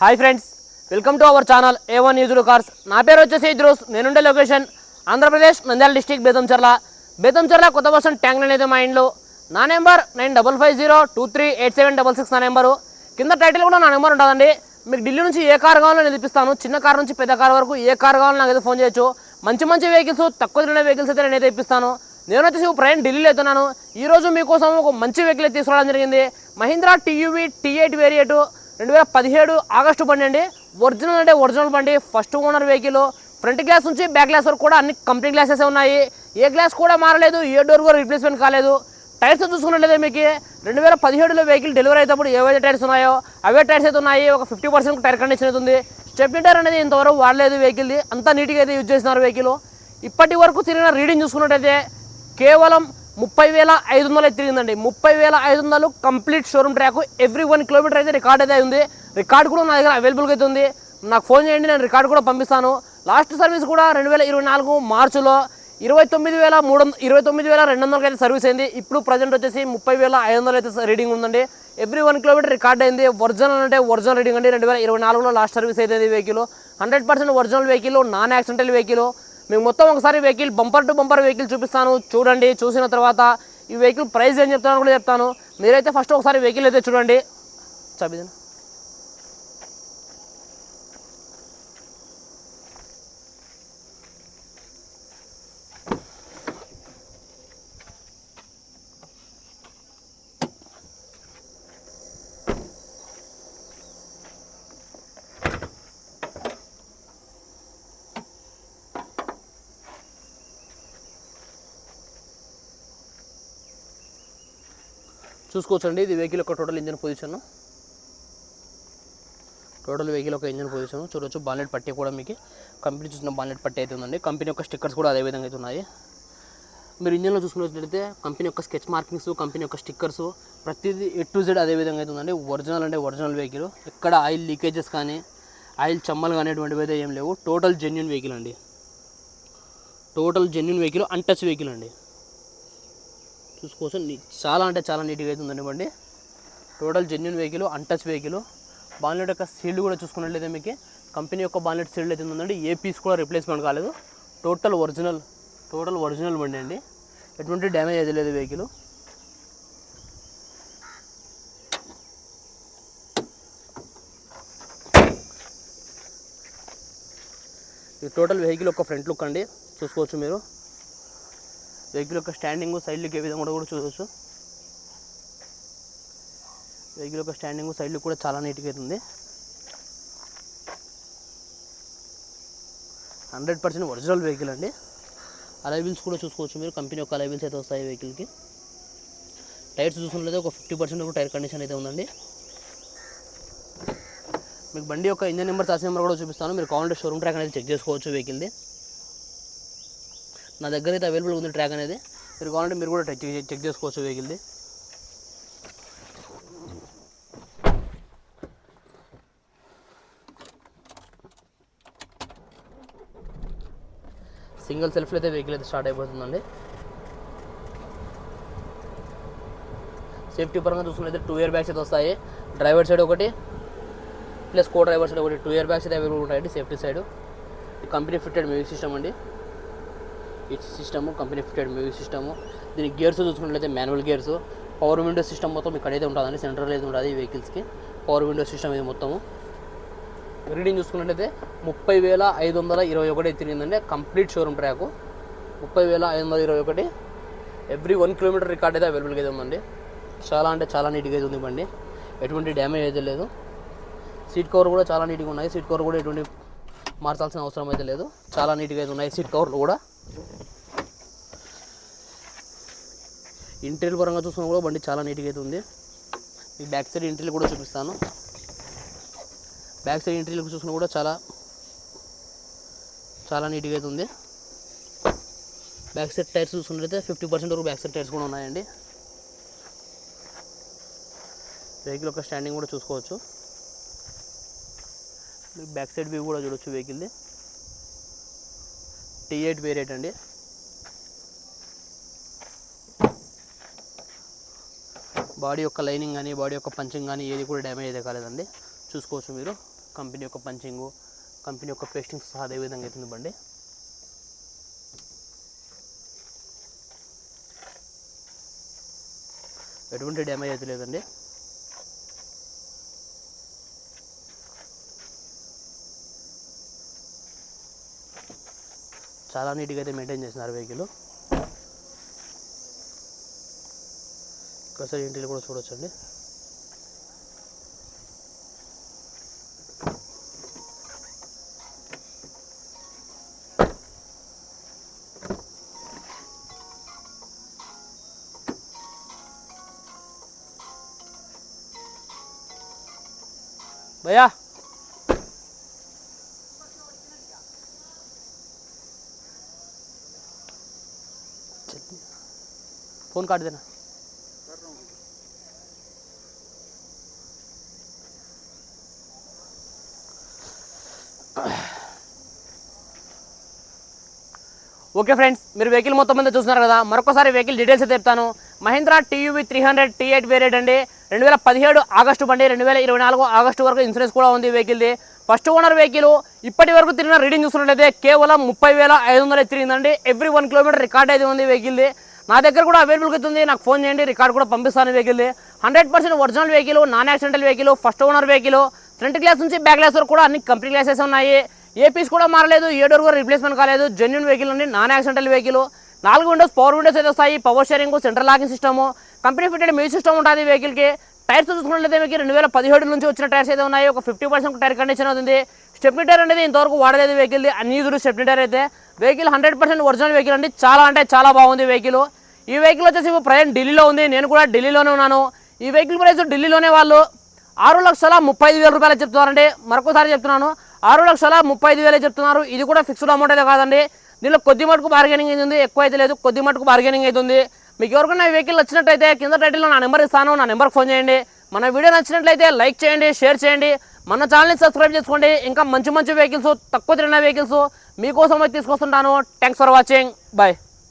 Hi friends welcome to our channel A one న్యూజులు cars నా పేరు వచ్చేసి ఇద్రోస్ నేనుండే లొకేషన్ ఆంధ్రప్రదేశ్ నంద్యాల డిస్టిక్ బేతంచర్ల బేతంచర్ల కొత్త బస్టాండ్ ట్యాంక్ లైన్ అయితే మా ఇంట్లో నా number nine double five zero two three eight seven double six నా నెంబరు. కింద టైటిల్ కూడా నా నెంబర్ ఉంటుందండి. మీకు ఢిల్లీ నుంచి ఏ కార్ కావాలో నేను ఇప్పిస్తాను చిన్న కార్ నుంచి పెద్ద కార్ వరకు ఏ కార్ కావాలో నాకు అయితే ఫోన్ చేయొచ్చు. మంచి మంచి వెహికల్స్ తక్కువ తిరిగిన వెహికల్స్ అయితే నేనైతే ఇప్పిస్తాను నేను వచ్చేసి ప్రయాణం ఢిల్లీలో అవుతున్నాను ఈరోజు మీకోసం ఒక మంచి వెహికల్ అయితే తీసుకురావడం జరిగింది. Mahindra TUV T eight variant రెండు వేల పదిహేడు ఆగస్టు బండి అండి. ఒరిజినల్ అంటే ఒరిజినల్ బండి. First owner vehicle. Front glass నుంచి బ్యాక్ గ్లాస్ వరకు కూడా అన్ని కంపెనీ గ్లాసెస్ ఉన్నాయి. ఏ గ్లాస్ కూడా మారలేదు. ఏ డోర్ కూడా రిప్లేస్మెంట్ కాలేదు. టైర్స్ చూసుకున్నట్లయితే మీకు రెండు వేల పదిహేడులో వెహికల్ డెలివరీ అయినప్పుడు ఏవైతే టైర్స్ ఉన్నాయో అవే టైర్స్ అయితే ఉన్నాయి. ఒక ఫిఫ్టీ పర్సెంట్ టైర్ కండిషన్ అయితే ఉంది. స్టెప్నీ టైర్ అనేది ఇంతవరకు వాడలేదు వెహికల్ది అంతా నీట్గా అయితే యూజ్ చేస్తున్నారు వెహికల్ ఇప్పటి వరకు తిరిగిన రీడింగ్ చూసుకున్నట్టయితే కేవలం ముప్పై వేల ఐదు వందలు అయితే తిరిగిందండి. ముప్పై వేల ఐదు వందలు complete showroom track. Every one kilometre అయితే రికార్డ్ అయితే ఉంది. రికార్డ్ కూడా నా దగ్గర అవైలబుల్గా అయితే ఉంది. నాకు ఫోన్ చేయండి నేను రికార్డ్ కూడా పంపిస్తాను. లాస్ట్ సర్వీస్ కూడా రెండు వేల ఇరవై నాలుగు మార్చిలో ఇరవై తొమ్మిది వేల మూడు ఇరవై తొమ్మిది వేల రెండు వందలకి అయితే సర్వీస్ అయింది. ఇప్పుడు ప్రజెంట్ వచ్చేసి ముప్పై వేల ఐదు వందలు అయితే రీడింగ్ ఉందండి. ఎవ్రీ వన్ కిలోమీటర్ రికార్డ్ అయింది. ఒరిజినల్ అంటే ఒరిజినల్ రీడింగ్ అండి. రెండు వేల ఇరవై నాలుగులో లాస్ట్ సర్వీస్ అయితే vehicle hundred percent original vehicle non accidental vehicle మీకు మొత్తం ఒకసారి vehicle bumper to bumper vehicle చూపిస్తాను. చూడండి చూసిన తర్వాత ఈ వెహికల్ ప్రైస్ ఏం చెప్తాను కూడా చెప్తాను. మీరైతే ఫస్ట్ ఒకసారి వెహికల్ అయితే చూడండి. చబిదనా చూసుకోవచ్చండి. ఇది వెహికల్ యొక్క total engine position total vehicle యొక్క ఇంజన్ పొజిషన్ చూడొచ్చు బాలెట్ పట్టి కూడా మీకు కంపెనీ చూసిన బాలెట్ పట్టి అయితే ఉందండి. కంపెనీ యొక్క స్టిక్కర్స్ కూడా అదే విధంగా అయితే ఉన్నాయి. మీరు ఇంజన్లో చూసుకున్నట్లయితే కంపెనీ యొక్క స్కెచ్ మార్కింగ్స్ కంపెనీ యొక్క స్టిక్కర్స్ ప్రతిదీ ఎ టు జెడ్ అదే విధంగా అయితే ఉందండి. ఒరిజినల్ అంటే ఒరిజినల్ వెహికల్ ఎక్కడ ఆయిల్ లీకేజెస్ కానీ ఆయిల్ చమ్మలు కానీ అటువంటివి అయితే ఏం లేవు. టోటల్ జెన్యున్ వెహికల్ అండి. Total genuine vehicle untouched vehicle అండి. చూసుకోవచ్చు. చాలా అంటే చాలా నీట్గా అయితే ఉందండి బండి. Total genuine vehicle untouched vehicle bonnet యొక్క సీల్డ్ కూడా చూసుకున్నట్లయితే మీకు కంపెనీ యొక్క బాన్లెట్ సీల్డ్ అయితే ఉందండి. ఏ పీస్ కూడా రిప్లేస్మెంట్ కాలేదు. టోటల్ ఒరిజినల్ టోటల్ ఒరిజినల్ బండి అండి. ఎటువంటి డ్యామేజ్ అయితే లేదు వెహికల్ ఇది టోటల్ వెహికల్ యొక్క ఫ్రంట్ లుక్ అండి. చూసుకోవచ్చు మీరు. వెహికల్ యొక్క స్టాండింగ్ సైడ్ లుక్ ఏ విధంగా కూడా చూడవచ్చు వెహికల్ యొక్క స్టాండింగ్ సైడ్ లుక్ కూడా చాలా నీట్గా అవుతుంది హండ్రెడ్ పర్సెంట్ ఒరిజినల్ వెహికల్ అండి. అలైవిల్స్ కూడా చూసుకోవచ్చు మీరు. కంపెనీ యొక్క అలైవిల్స్ అయితే వస్తాయి వెహికల్కి టైర్స్ చూసుకున్నట్లయితే ఒక ఫిఫ్టీ పర్సెంట్ కూడా టైర్ కండిషన్ అయితే ఉందండి. మీకు బండి యొక్క ఇంజన్ నెంబర్ చార్జ్ నెంబర్ కూడా చూపిస్తాను. మీరు కావాలంటే షోరూమ్ ట్రాక్ అనేది చెక్ చేసుకోవచ్చు వెహికల్ది నా దగ్గర అయితే అవైలబుల్ ఉంది ట్రాక్ అనేది. మీరు కావాలంటే మీరు కూడా చెక్ చెక్ చేసుకోవచ్చు వెహికల్ది సింగిల్ సెల్ఫ్లో అయితే వెహికల్ అయితే స్టార్ట్ అయిపోతుందండి. సేఫ్టీ పరంగా చూసుకున్నట్లయితే టూ ఇయర్ బ్యాగ్స్ అయితే వస్తాయి. డ్రైవర్ సైడ్ ఒకటి ప్లస్ కో డ్రైవర్ సైడ్ ఒకటి. టూ ఇయర్ బ్యాగ్స్ అయితే అవైలబుల్ ఉంటాయండి safety side company fitted music system అండి. ఈ system company fitted music system దీని గేర్స్ చూసుకున్నట్లయితే manual gears power window system మొత్తం ఇక్కడైతే ఉంటుందండి సెంట్రల్ అయితే ఉంటుంది ఈ వెహికల్స్కి పవర్ విండో సిస్టమ్ ఇది మొత్తము రీడింగ్ చూసుకున్నట్లయితే ముప్పై వేల ఐదు వందల ఇరవై ఒకటి తిరిగిందండి కంప్లీట్ షోరూమ్ ట్రాక్ ముప్పై వేల ఐదు వందల ఇరవై ఒకటి. ఎవ్రీ వన్ కిలోమీటర్ రికార్డ్ అయితే అవైలబుల్గా అయితే ఉందండి. చాలా అంటే చాలా నీట్గా అయితే ఉంది బండి. ఎటువంటి డ్యామేజ్ అయితే లేదు. సీట్ కవర్ కూడా చాలా నీట్గా ఉన్నాయి. సీట్ కవర్ కూడా ఎటువంటి మార్చాల్సిన అవసరం అయితే లేదు. చాలా నీట్గా అయితే ఉన్నాయి. సీట్ కవర్లు కూడా. ఇంటీరియర్ పరంగా చూసుకున్నా కూడా బండి చాలా నీట్గా అయితే ఉంది. ఈ బ్యాక్ సైడ్ ఇంటీరియర్ కూడా చూపిస్తాను. బ్యాక్ సైడ్ ఇంటీరియర్ చూసుకున్నా కూడా చాలా చాలా నీట్గా అయితే ఉంది. బ్యాక్ సైడ్ టైర్స్ చూసుకున్నట్లయితే ఫిఫ్టీ పర్సెంట్ వరకు బ్యాక్ సైడ్ టైర్స్ కూడా ఉన్నాయండి. వెహికల్ యొక్క స్టాండింగ్ కూడా చూసుకోవచ్చు. బ్యాక్ సైడ్ వ్యూ కూడా చూడొచ్చు వెహికల్ది టీ ఎయిట్ వేరియట్ అండి. బాడీ యొక్క లైనింగ్ కానీ బాడీ యొక్క పంచింగ్ కానీ ఏది కూడా డ్యామేజ్ అయితే కాలేదండి. చూసుకోవచ్చు మీరు. కంపెనీ యొక్క పంచింగు కంపెనీ యొక్క పేస్టింగ్ సహా అదే విధంగా అవుతుంది బండి. ఎటువంటి డ్యామేజ్ అయితే లేదండి. చాలా నీట్గా అయితే మెయింటైన్ చేసినారు వెహికల్. ఒకసారి ఇంటిలో కూడా చూడొచ్చండి भैया फोन काट देना ఓకే ఫ్రెండ్స్ మీరు వెహికల్ మొత్తం మీద చూస్తున్నారు కదా మరొకసారి వెహికల్ డీటెయిల్స్ చెప్తాను. Mahindra TUV three hundred T eight variant అండి. రెండు వేల పదిహేడు ఆగస్టు బండి రెండు వేల ఇరవై నాలుగు ఆగస్టు వరకు ఇన్సూరెన్స్ కూడా ఉంది వెహికల్ది. ఫస్ట్ ఓనర్ వెహికల్ ఇప్పటి వరకు తిరిగిన రీడింగ్ చూసినట్లయితే కేవలం ముప్పై వేల ఐదు వందలు తిరిగిందండి. ఎవ్రీ వన్ కిలోమీటర్ రికార్డ్ అయితే ఉంది వెహికల్ది. నా దగ్గర కూడా అవైలబుల్గా ఉంది. నాకు ఫోన్ చేయండి రికార్డ్ కూడా పంపిస్తాను వెహికల్ది. Hundred percent original vehicle non accidental vehicle first owner vehicle front glass నుంచి బ్యాక్ గ్లాస్ వరకు కూడా అన్ని కంప్లీట్ గ్లాసెస్ ఉన్నాయి. ఏ పీస్ కూడా మారలేదు ఏ డోర్ కూడా రిప్లేస్మెంట్ కాలేదు. జెన్యున్ వెహికల్ అండి నాన్ యాక్సిడెంటల్ వెహికల్ నాలుగు విండోస్ పవర్ విండోస్ అయితే వస్తాయి. Power steering central locking system company fitted music system ఉంటుంది వెహికల్కి టైర్స్ చూసుకున్నట్లయితే మీకు రెండు వేల పదిహేడు నుంచి వచ్చిన టైర్స్ అయితే ఉన్నాయి. ఒక ఫిఫ్టీ పర్సెంట్ టైర్ కండిషన్ అవుతుంది. స్టెప్నీ టైర్ అనేది ఇంతవరకు వాడలేదు వెహికల్ అన్ని యూజులు స్టెప్నీ టైర్ అయితే. Vehicle hundred percent original vehicle అండి. చాలా అంటే చాలా బాగుంది వెహికల్ ఈ వెహికల్ వచ్చేసి ప్రజెంట్ ఢిల్లీలో ఉంది. నేను కూడా ఢిల్లీలోనే ఉన్నాను. ఈ వెహికల్ ప్రైస్ ఢిల్లీలోనే వాళ్ళు ఆరు లక్షల ముప్పై ఐదు వేల రూపాయలు చెప్తున్నారండి. మరొకసారి చెప్తున్నాను. ఆరు లక్షల ముప్పై ఐదు వేలే చెప్తున్నారు. ఇది కూడా ఫిక్స్డ్ అమౌంట్ అయితే కాదండి. దీనిలో కొద్ది మటుకు బార్గెనింగ్ అవుతుంది ఎక్కువ అయితే లేదు. కొద్ది మటుకు బార్గెనింగ్ అవుతుంది మీకు ఎవరికైనా వెహికల్ నచ్చినట్టయితే కింద టైటిల్లో నా నెంబర్ ఇస్తాను. నా నెంబర్కి ఫోన్ చేయండి. మన వీడియో నచ్చినట్లయితే లైక్ చేయండి షేర్ చేయండి. మన ఛానల్ని సబ్స్క్రైబ్ చేసుకోండి. ఇంకా మంచి మంచి వెహికల్స్ తక్కువ తిరిగిన వెహికల్స్ మీకోసం అయితే తీసుకొస్తుంటాను. Thanks for watching bye